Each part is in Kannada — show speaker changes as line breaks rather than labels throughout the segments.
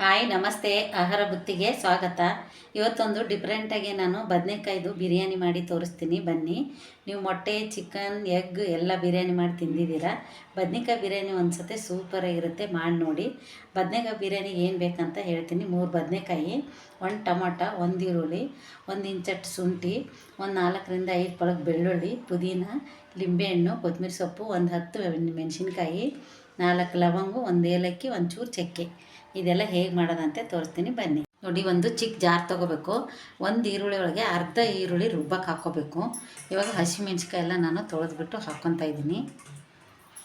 ಹಾಯ್, ನಮಸ್ತೆ. ಆಹಾರ ಬುತ್ತಿಗೆ ಸ್ವಾಗತ. ಇವತ್ತೊಂದು ಡಿಫ್ರೆಂಟಾಗಿ ನಾನು ಬದನೆಕಾಯ್ದು ಬಿರಿಯಾನಿ ಮಾಡಿ ತೋರಿಸ್ತೀನಿ. ಬನ್ನಿ. ನೀವು ಮೊಟ್ಟೆ ಚಿಕನ್ ಎಗ್ ಎಲ್ಲ ಬಿರಿಯಾನಿ ಮಾಡಿ ತಿಂದಿದ್ದೀರಾ? ಬದನೆಕಾಯಿ ಬಿರಿಯಾನಿ ಒಂದ್ಸತಿ ಸೂಪರಾಗಿರುತ್ತೆ ಮಾಡಿ ನೋಡಿ. ಬದನೆಕಾಯಿ ಬಿರಿಯಾನಿ ಏನು ಬೇಕಂತ ಹೇಳ್ತೀನಿ. ಮೂರು ಬದನೆಕಾಯಿ, ಒಂದು ಟೊಮೊಟ, ಒಂದು ಈರುಳ್ಳಿ, ಒಂದು ಇಂಚಟ್ಟು ಶುಂಠಿ, ಒಂದು ನಾಲ್ಕರಿಂದ ಐದು ಪಳಕ್ ಬೆಳ್ಳುಳ್ಳಿ, ಪುದೀನ, ಲಿಂಬೆಹಣ್ಣು ಕೊತ್ತಂಬರಿ ಸೊಪ್ಪು, ಒಂದು ಹತ್ತು ಮೆಣಸಿನ್ಕಾಯಿ, ನಾಲ್ಕು ಲವಂಗು, ಒಂದು ಏಲಕ್ಕಿ ಒಂದು ಚೂರು ಚಕ್ಕೆ. ಇದೆಲ್ಲ ಹೇಗೆ ಮಾಡೋದಂತೆ ತೋರಿಸ್ತೀನಿ, ಬನ್ನಿ. ನೋಡಿ, ಒಂದು ಚಿಕ್ಕ ಜಾರ್ ತೊಗೋಬೇಕು. ಒಂದು ಈರುಳ್ಳಿ ಒಳಗೆ ಅರ್ಧ ಈರುಳ್ಳಿ ರುಬ್ಬಕ್ಕೆ ಹಾಕ್ಕೋಬೇಕು ಇವಾಗ ಹಸಿಮೆಣ್ಸಿಕಾಯಿ ಎಲ್ಲ ನಾನು ತೊಳೆದ್ಬಿಟ್ಟು ಹಾಕ್ಕೊತಾ ಇದ್ದೀನಿ.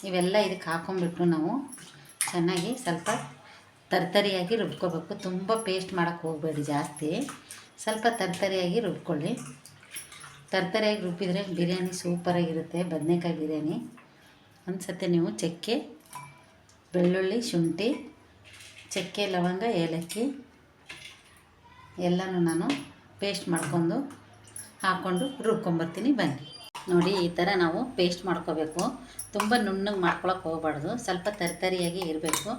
ಇವೆಲ್ಲ ಇದಕ್ಕೆ ಹಾಕೊಂಡ್ಬಿಟ್ಟು ನಾವು ಚೆನ್ನಾಗಿ ಸ್ವಲ್ಪ ತರ್ತರಿಯಾಗಿ ರುಬ್ಕೋಬೇಕು. ತುಂಬ ಪೇಸ್ಟ್ ಮಾಡೋಕ್ಕೆ ಹೋಗಬೇಡಿ ಜಾಸ್ತಿ. ಸ್ವಲ್ಪ ತರ್ತರಿಯಾಗಿ ರುಬ್ಕೊಳ್ಳಿ. ತರ್ತರಿಯಾಗಿ ರುಬ್ಬಿದರೆ ಬಿರಿಯಾನಿ ಸೂಪರಾಗಿರುತ್ತೆ ಬದನೆಕಾಯಿ ಬಿರಿಯಾನಿ. ಒಂದು ಸತಿ ನೀವು ಚಕ್ಕೆ, ಬೆಳ್ಳುಳ್ಳಿ, ಶುಂಠಿ ಚಕ್ಕೆ ಲವಂಗ ಏಲಕ್ಕಿ ಎಲ್ಲನೂ ನಾನು ಪೇಸ್ಟ್ ಮಾಡ್ಕೊಂಡು ಹಾಕ್ಕೊಂಡು ರುಬ್ಕೊಂಬರ್ತೀನಿ. ಬನ್ನಿ. ನೋಡಿ, ಈ ಥರ ನಾವು ಪೇಸ್ಟ್ ಮಾಡ್ಕೋಬೇಕು. ತುಂಬ ನುಣ್ಣಗೆ ಮಾಡ್ಕೊಳಕ್ಕೆ ಹೋಗಬಾರ್ದು. ಸ್ವಲ್ಪ ತರಿತರಿಯಾಗಿ ಇರಬೇಕು.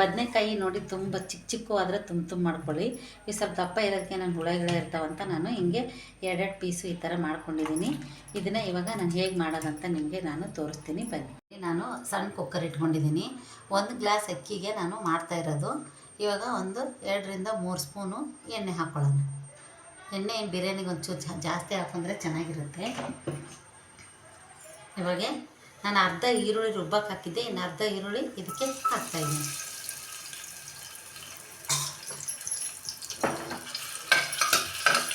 ಬದನೆಕಾಯಿ ನೋಡಿ, ತುಂಬ ಚಿಕ್ಕ ಚಿಕ್ಕು ಆದರೆ ತುಂಬ ತುಂಬ ಮಾಡ್ಕೊಳ್ಳಿ. ಈ ಸ್ವಲ್ಪ ದಪ್ಪ ಇರೋದಕ್ಕೆ ನಾನು ಹುಳ ಗಿಳ ಇರ್ತಾವಂತ ನಾನು ಹಿಂಗೆ ಎರಡೆರಡು ಪೀಸು ಈ ಥರ ಮಾಡ್ಕೊಂಡಿದ್ದೀನಿ ಇದನ್ನು ಇವಾಗ ನಾನು ಹೇಗೆ ಮಾಡೋದಂತ ನಿಮಗೆ ನಾನು ತೋರಿಸ್ತೀನಿ. ಬನ್ನಿ. ನಾನು ಸಣ್ಣ ಕುಕ್ಕರ್ ಇಟ್ಕೊಂಡಿದ್ದೀನಿ ಒಂದು ಗ್ಲಾಸ್ ಅಕ್ಕಿಗೆ ನಾನು ಮಾಡ್ತಾ ಇರೋದು. ಇವಾಗ ಒಂದು ಎರಡರಿಂದ ಮೂರು ಸ್ಪೂನು ಎಣ್ಣೆ ಹಾಕ್ಕೊಳ್ಳೋಣ ಎಣ್ಣೆ, ಬಿರಿಯಾನಿಗೆ ಒಂಚೂರು ಜಾಸ್ತಿ ಹಾಕೊಂಡ್ರೆ ಚೆನ್ನಾಗಿರುತ್ತೆ. ಇವಾಗ ನಾನು ಅರ್ಧ ಈರುಳ್ಳಿ ರುಬ್ಬಕ್ಕೆ ಹಾಕಿದ್ದೆ, ಇನ್ನು ಅರ್ಧ ಈರುಳ್ಳಿ ಇದಕ್ಕೆ ಹಾಕ್ತಾಯಿದ್ದೀನಿ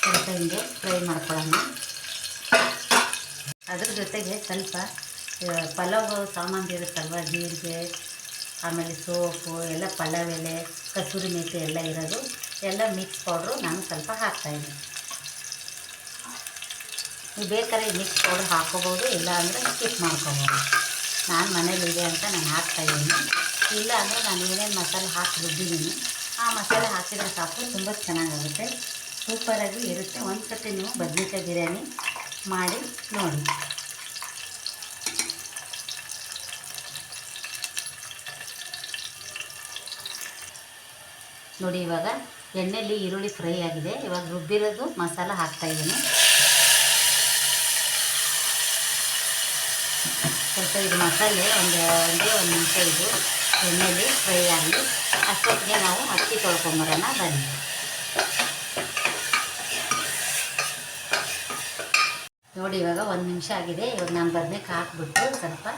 ಸ್ವಲ್ಪ ಹಿಂಗೆ ಫ್ರೈ ಮಾಡ್ಕೊಳ್ಳೋಣ. ಅದ್ರ ಜೊತೆಗೆ ಸ್ವಲ್ಪ ಪಲಾವ್ ಸಾಮಾನು ಇರುತ್ತಲ್ವ, ಜೀರಿಗೆ, ಆಮೇಲೆ ಸೋಪು, ಎಲ್ಲ ಪಲಾವ್ ಎಲೆ, ಕಸೂರಿ ಮೇಥಿ ಎಲ್ಲ ಇರೋದು. ಎಲ್ಲ ಮಿಕ್ಸ್ ಪೌಡ್ರು ನಾನು ಸ್ವಲ್ಪ ಹಾಕ್ತಾಯಿದ್ದೀನಿ ನೀವು ಬೇಕಾದ್ರೆ ಮಿಕ್ಸ್ ಪೌಡ್ರ್ ಹಾಕೋಬೋದು, ಇಲ್ಲ ಅಂದರೆ ಸ್ಕಿಪ್ ಮಾಡ್ಕೋಬೋದು. ನಾನು ಮನೇಲಿದೆ ಅಂತ ನಾನು ಹಾಕ್ತಾಯಿದ್ದೀನಿ ಇಲ್ಲ ಅಂದರೆ ನಾನು ಏನೇನು ಮಸಾಲೆ ಹಾಕಿ ರುಬ್ಬಿದ್ದೀನಿ, ಆ ಮಸಾಲೆ ಹಾಕಿದರೆ ಸಾಕು, ತುಂಬ ಚೆನ್ನಾಗಾಗುತ್ತೆ. ಸೂಪರಾಗಿ ಇರುತ್ತೆ. ಒಂದು ಸರ್ತಿ ನೀವು ಬದ್ನೆಕಾಯಿ ಬಿರಿಯಾನಿ ಮಾಡಿ ನೋಡಿ. ನೋಡಿ ಇವಾಗ. ಎಣ್ಣೆಯಲ್ಲಿ ಈರುಳ್ಳಿ ಫ್ರೈ ಆಗಿದೆ. ಇವಾಗ ರುಬ್ಬಿರೋದು ಮಸಾಲ ಹಾಕ್ತಾಯಿದ್ದೀನಿ ಸ್ವಲ್ಪ ಇದು ಮಸಾಲೆ ಒಂದು ಒಂದೇ ಒಂದು ನಿಮಿಷ ಇದು ಎಣ್ಣೆಯಲ್ಲಿ ಫ್ರೈ ಆಗಲಿ ಅಷ್ಟೊತ್ತಿಗೆ ನಾವು ಅಕ್ಕಿ ತೊಳ್ಕೊಂಬರೋಣ. ಬನ್ನಿ. ನೋಡಿ, ಇವಾಗ ಒಂದು ನಿಮಿಷ ಆಗಿದೆ. ಇವಾಗ ನಾನು ಬದನೆಕಾಯಿ ಹಾಕ್ಬಿಟ್ಟು ಸ್ವಲ್ಪ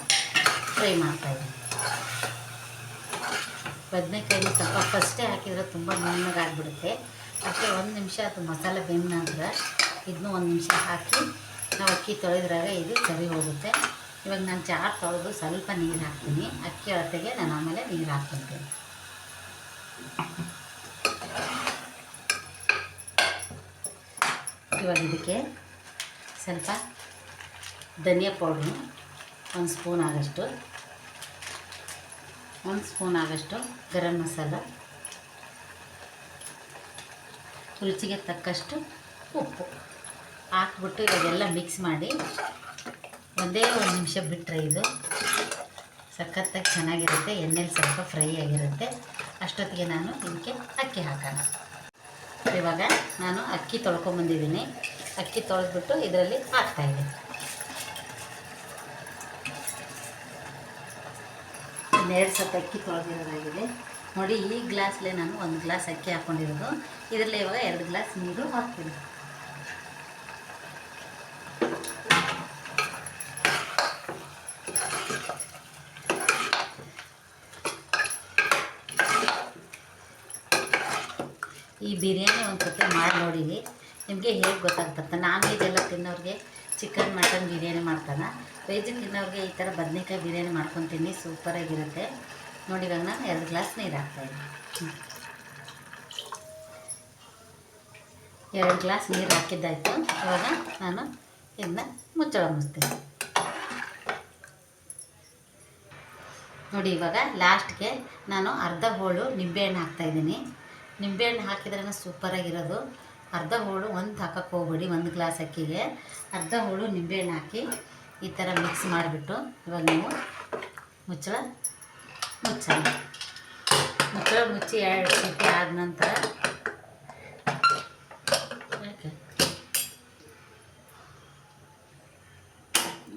ಫ್ರೈ ಮಾಡ್ತಾಯಿದ್ದೀನಿ ಬದನೆಕಾಯಿ ಸ್ವಲ್ಪ ಫಸ್ಟೇ ಹಾಕಿದರೆ ತುಂಬ ನುಣ್ಣಗಾಗ್ಬಿಡುತ್ತೆ ಅದಕ್ಕೆ ಒಂದು ನಿಮಿಷ ಅದು ಮಸಾಲೆ ಬೆಂದ ಇದನ್ನು ಇದನ್ನೂ ಒಂದು ನಿಮಿಷ ಹಾಕಿ ನಾವು ಅಕ್ಕಿ ತೊಳೆದ್ರಾಗ ಇದು ಸರಿ ಹೋಗುತ್ತೆ. ಇವಾಗ ನಾನು ಜಾರ್ ತೊಳೆದು ಸ್ವಲ್ಪ ನೀರು ಹಾಕ್ತೀನಿ. ಅಕ್ಕಿ ಅಳತೆಗೆ ನಾನು ಆಮೇಲೆ ನೀರು ಹಾಕ್ಕೊತೀನಿ ಇವಾಗ ಇದಕ್ಕೆ ಸ್ವಲ್ಪ ಧನಿಯಾ ಪೌಡ್ರು ಒಂದು ಸ್ಪೂನ್ ಆಗೋಷ್ಟು ಒಂದು ಸ್ಪೂನ್ ಆಗೋಷ್ಟು ಗರಂ ಮಸಾಲ. ರುಚಿಗೆ ತಕ್ಕಷ್ಟು ಉಪ್ಪು. ಹಾಕ್ಬಿಟ್ಟು ಇವಾಗೆಲ್ಲ ಮಿಕ್ಸ್ ಮಾಡಿ ಒಂದೇ ಒಂದು ನಿಮಿಷ ಬಿಟ್ಟರೆ ಇದು ಸಖತ್ತಾಗಿ ಚೆನ್ನಾಗಿರುತ್ತೆ, ಎಣ್ಣೆಲಿ ಸ್ವಲ್ಪ ಫ್ರೈ ಆಗಿರುತ್ತೆ. ಅಷ್ಟೊತ್ತಿಗೆ ನಾನು ಇದಕ್ಕೆ ಅಕ್ಕಿ ಹಾಕೋಣ. ಇವಾಗ ನಾನು ಅಕ್ಕಿ ತೊಳ್ಕೊಂಬಂದಿದ್ದೀನಿ. ಅಕ್ಕಿ ತೊಳೆದ್ಬಿಟ್ಟು ಇದರಲ್ಲಿ ಹಾಕ್ತಾಯಿದ್ದೀನಿ ಇನ್ನೆರಡು ಸತ್ತು ಅಕ್ಕಿ ತೊಳೆದಿರೋದಾಗಿದೆ. ನೋಡಿ, ಈ ಗ್ಲಾಸ್ಲೇ ನಾನು ಒಂದು ಗ್ಲಾಸ್ ಅಕ್ಕಿ ಹಾಕ್ಕೊಂಡಿರೋದು ಇದರಲ್ಲಿ ಇವಾಗ ಎರಡು ಗ್ಲಾಸ್ ನೀರು ಹಾಕ್ತೀನಿ. ಈ ಬಿರಿಯಾನಿ ಒಂದು ಸತಿ ಮಾಡಿ ನೋಡಿರಿ. ನಿಮಗೆ ಹೇಗೆ ಗೊತ್ತಾಗ್ತದೆ ನಾನ್ ವೆಜ್ ಎಲ್ಲ ತಿನ್ನೋರಿಗೆ ಚಿಕನ್, ಮಟನ್ ಬಿರಿಯಾನಿ ಮಾಡ್ತಾನೆ. ವೆಜ್ ತಿನ್ನೋರಿಗೆ ಈ ಥರ ಬದನೆಕಾಯಿ ಬಿರಿಯಾನಿ ಮಾಡ್ಕೊತೀನಿ ಸೂಪರಾಗಿರುತ್ತೆ ನೋಡಿ ಇವಾಗ ನಾನು ಎರಡು ಗ್ಲಾಸ್ ನೀರು ಹಾಕ್ತಾಯಿದ್ದೀನಿ ಎರಡು ಗ್ಲಾಸ್ ನೀರು ಹಾಕಿದ್ದಾಯಿತು. ಇವಾಗ ನಾನು ಇದನ್ನ ಮುಚ್ಚಳ ಮುಚ್ತೀನಿ. ನೋಡಿ ಇವಾಗ ಲಾಸ್ಟ್ಗೆ ನಾನು ಅರ್ಧ ಹೋಳು ನಿಂಬೆಹಣ್ಣು ಹಾಕ್ತಾಯಿದ್ದೀನಿ ನಿಂಬೆಹಣ್ಣು ಹಾಕಿದ್ರೇ ಸೂಪರಾಗಿರೋದು ಅರ್ಧ ಹೋಳು ಒಂದು ಹಾಕಕ್ಕೆ ಹೋಗ್ಬೇಡಿ, ಒಂದು ಗ್ಲಾಸ್ ಅಕ್ಕಿಗೆ. ಅರ್ಧ ಹೋಳು ನಿಂಬೆಹಣ್ಣು ಹಾಕಿ ಈ ಥರ ಮಿಕ್ಸ್ ಮಾಡಿಬಿಟ್ಟು ಇವಾಗ ನೀವು ಮುಚ್ಚಳ? ಮುಚ್ಚಿ ಮುಚ್ಚಳ ಮುಚ್ಚಿ ಎರಡು ಸೀಟಿ ಆದ ನಂತರ?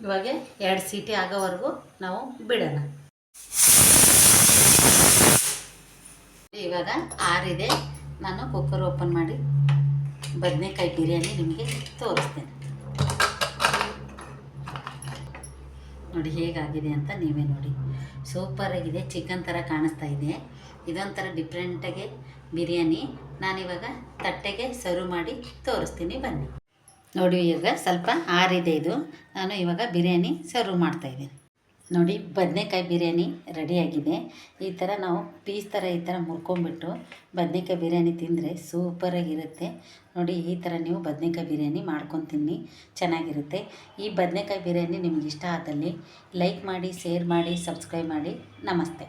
ಇವಾಗ ಎರಡು ಸೀಟಿ ಆಗೋವರೆಗೂ ನಾವು ಬಿಡೋಣ. ಇವಾಗ ಆರಿದೆ. ನಾನು ಕುಕ್ಕರ್ ಓಪನ್ ಮಾಡಿ ಬದನೆಕಾಯಿ ಬಿರಿಯಾನಿ ನಿಮಗೆ ತೋರಿಸ್ತೇನೆ. ನೋಡಿ ಹೇಗಾಗಿದೆ ಅಂತ ನೀವೇ ನೋಡಿ. ಸೂಪರಾಗಿದೆ ಚಿಕನ್ ಥರ ಕಾಣಿಸ್ತಾ ಇದೆ. ಇದೊಂಥರ ಡಿಫ್ರೆಂಟಾಗಿ ಬಿರಿಯಾನಿ. ನಾನಿವಾಗ ತಟ್ಟೆಗೆ ಸರ್ವ್ ಮಾಡಿ ತೋರಿಸ್ತೀನಿ, ಬನ್ನಿ. ನೋಡಿ ಈಗ ಸ್ವಲ್ಪ ಆರಿದೆ ಇದು. ನಾನು ಇವಾಗ ಬಿರಿಯಾನಿ ಸರ್ವ್ ಮಾಡ್ತಾಯಿದ್ದೀನಿ ನೋಡಿ ಬದನೆಕಾಯಿ ಬಿರಿಯಾನಿ ರೆಡಿಯಾಗಿದೆ ಈ ಥರ ನಾವು ಪೀಸ್ ಥರ ಈ ಥರ ಮುರ್ಕೊಂಬಿಟ್ಟು ಬದನೆಕಾಯಿ ಬಿರಿಯಾನಿ ತಿಂದರೆ ಸೂಪರಾಗಿರುತ್ತೆ ನೋಡಿ ಈ ಥರ ನೀವು ಬದನೆಕಾಯಿ ಬಿರಿಯಾನಿ ಮಾಡ್ಕೊಂಡು ತಿನ್ನಿ ಚೆನ್ನಾಗಿರುತ್ತೆ. ಈ ಬದನೆಕಾಯಿ ಬಿರಿಯಾನಿ ನಿಮ್ಗೆ ಇಷ್ಟ ಆದಲ್ಲಿ ಲೈಕ್ ಮಾಡಿ ಶೇರ್ ಮಾಡಿ ಸಬ್ಸ್ಕ್ರೈಬ್ ಮಾಡಿ. ನಮಸ್ತೆ.